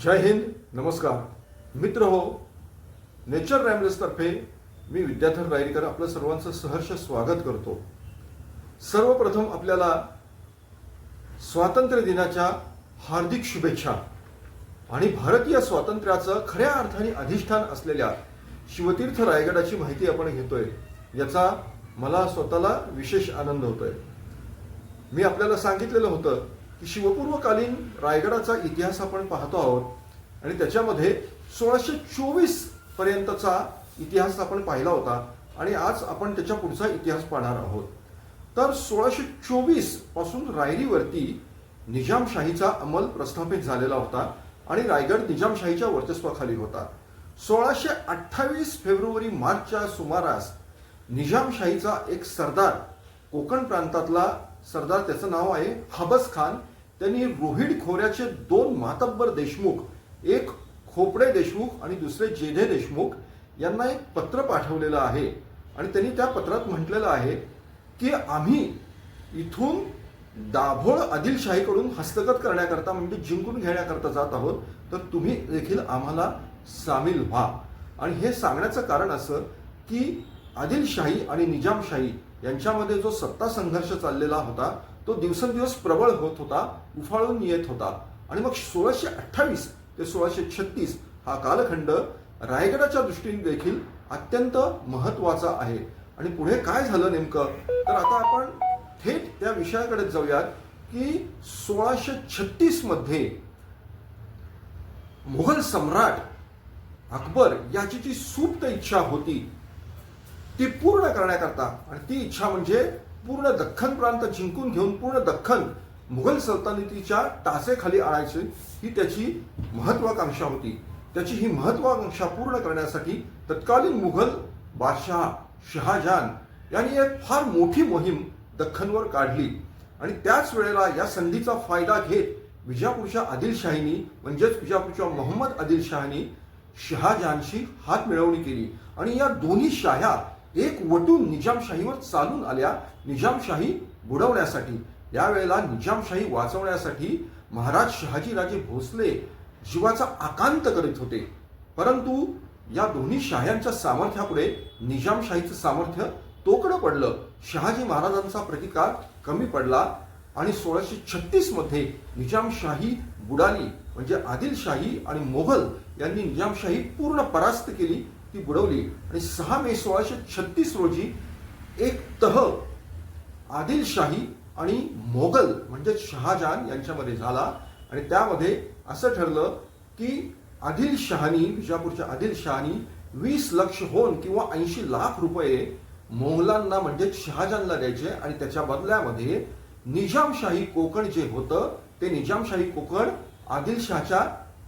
जय हिंद नमस्कार. मित्र हो नेचर तर्फे मी विद्याधर रायरीकर आपलं सर्वांचं सहर्ष स्वागत करतो. सर्वप्रथम आपल्याला स्वातंत्र्य दिनाच्या हार्दिक शुभेच्छा. आणि भारतीय स्वातंत्र्याचं खऱ्या अर्थाने अधिष्ठान असलेल्या शिवतीर्थ रायगडाची माहिती आपण घेतोय. याचा मला स्वतःला विशेष आनंद होतोय. मी आपल्याला सांगितलेलं होतं की शिवपूर्वकालीन रायगडाचा इतिहास आपण पाहतो आहोत. आणि त्याच्यामध्ये सोळाशे चोवीस पर्यंतचा इतिहास आपण पाहिला होता. आणि आज आपण त्याच्या पुढचा इतिहास पाहणार आहोत. तर सोळाशे चोवीसपासून रायरीवरती निजामशाहीचा अंमल प्रस्थापित झालेला होता आणि रायगड निजामशाहीच्या वर्चस्वाखाली होता. सोळाशे अठ्ठावीस फेब्रुवारी मार्चच्या सुमारास निजामशाहीचा एक सरदार कोकण प्रांतातला सरदार त्याचं नाव आहे हबस खान त्यांनी रोहिड खोऱ्याचे दोन मातब्बर देशमुख एक खोपडे देशमुख आणि दुसरे जेधे देशमुख यांना एक पत्र पाठवलेलं आहे. आणि त्यांनी त्या पत्रात म्हटलेलं आहे की आम्ही इथून दाभोळ आदिलशाहीकडून हस्तगत करण्याकरता म्हणजे जिंकून घेण्याकरता जात आहोत तर तुम्ही देखील आम्हाला सामील व्हा. आणि हे सांगण्याचं कारण असं की आदिलशाही आणि निजामशाही यांच्यामध्ये जो सत्ता संघर्ष चाललेला होता तो दिवसेंदिवस प्रबळ होत होता उफाळून येत होता. आणि मग सोळाशे अठ्ठावीस ते सोळाशे छत्तीस हा कालखंड रायगडाच्या दृष्टीने देखील अत्यंत महत्त्वाचा आहे. आणि पुढे काय झालं नेमकं? तर आता आपण थेट त्या विषयाकडे जाऊयात की सोळाशे छत्तीसमध्ये मुघल सम्राट अकबर याची जी सुप्त इच्छा होती ती पूर्ण करण्याकरता आणि ती इच्छा म्हणजे पूर्ण दख्खन प्रांत जिंकून घेऊन पूर्ण दख्खन मुघल सल्तनतीच्या टासेखाली आणायची ही त्याची महत्वाकांक्षा होती. त्याची ही महत्वाकांक्षा पूर्ण करण्यासाठी तत्कालीन मुघल बादशहा शहाजहान यांनी एक फार मोठी मोहीम दख्खनवर काढली. आणि त्याच वेळेला या संधीचा फायदा घेत विजापूरच्या आदिलशाहीनी म्हणजेच विजापूरच्या मोहम्मद आदिलशहानी शहाजहानशी हात मिळवणी केली. आणि या दोन्ही शाह्या एक वटून निजामशाहीवर चालून आल्या निजामशाही बुडवण्यासाठी. यावेळेला निजामशाही वाचवण्यासाठी महाराज शहाजीराजे भोसले जीवाचा आकांत करीत होते. परंतु या दोन्ही शाह्यांच्या सामर्थ्यापुढे निजामशाहीचं सामर्थ्य तोकडं पडलं. शहाजी महाराजांचा प्रतिकार कमी पडला आणि सोळाशे छत्तीसमध्ये निजामशाही बुडाली. म्हणजे आदिलशाही आणि मोघल यांनी निजामशाही पूर्ण परास्त केली. ती बुडवली. आणि सहा मे सोळाशे छत्तीस रोजी एक तह आदिलशाही आणि मोगल म्हणजे शहाजहान यांच्यामध्ये झाला. आणि त्यामध्ये असं ठरलं की आदिलशहानी विजापूरच्या आदिलशहानी वीस लक्ष होऊन किंवा ऐंशी लाख रुपये मोगलांना म्हणजे शहाजहानला द्यायचे आणि त्याच्या बदल्यामध्ये निजामशाही कोकण जे होतं ते निजामशाही कोकण आदिलशहाच्या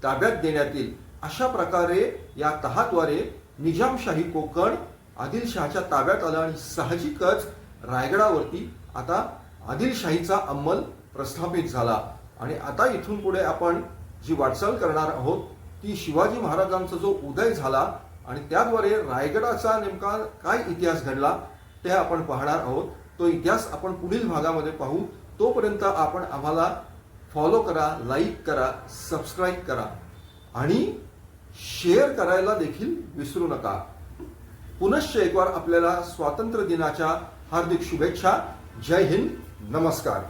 ताब्यात देण्यात येईल. अशा प्रकारे या तहाद्वारे निजामशाही कोकण आदिलशहाच्या ताब्यात आलं आणि साहजिकच रायगडावरती आता आदिलशाहीचा अंमल प्रस्थापित झाला. आणि आता इथून पुढे आपण जी वाटचाल करणार आहोत ती शिवाजी महाराजांचा जो उदय झाला आणि त्याद्वारे रायगडाचा नेमका काय इतिहास घडला ते आपण पाहणार आहोत. तो इतिहास आपण पुढील भागामध्ये पाहू. तोपर्यंत आपण आम्हाला फॉलो करा लाईक करा सबस्क्राईब करा. आणि शेअर करायला देखील विसरू नका. पुनश्च एकवार आपल्याला स्वातंत्र्य दिनाच्या हार्दिक शुभेच्छा. जय हिंद. नमस्कार.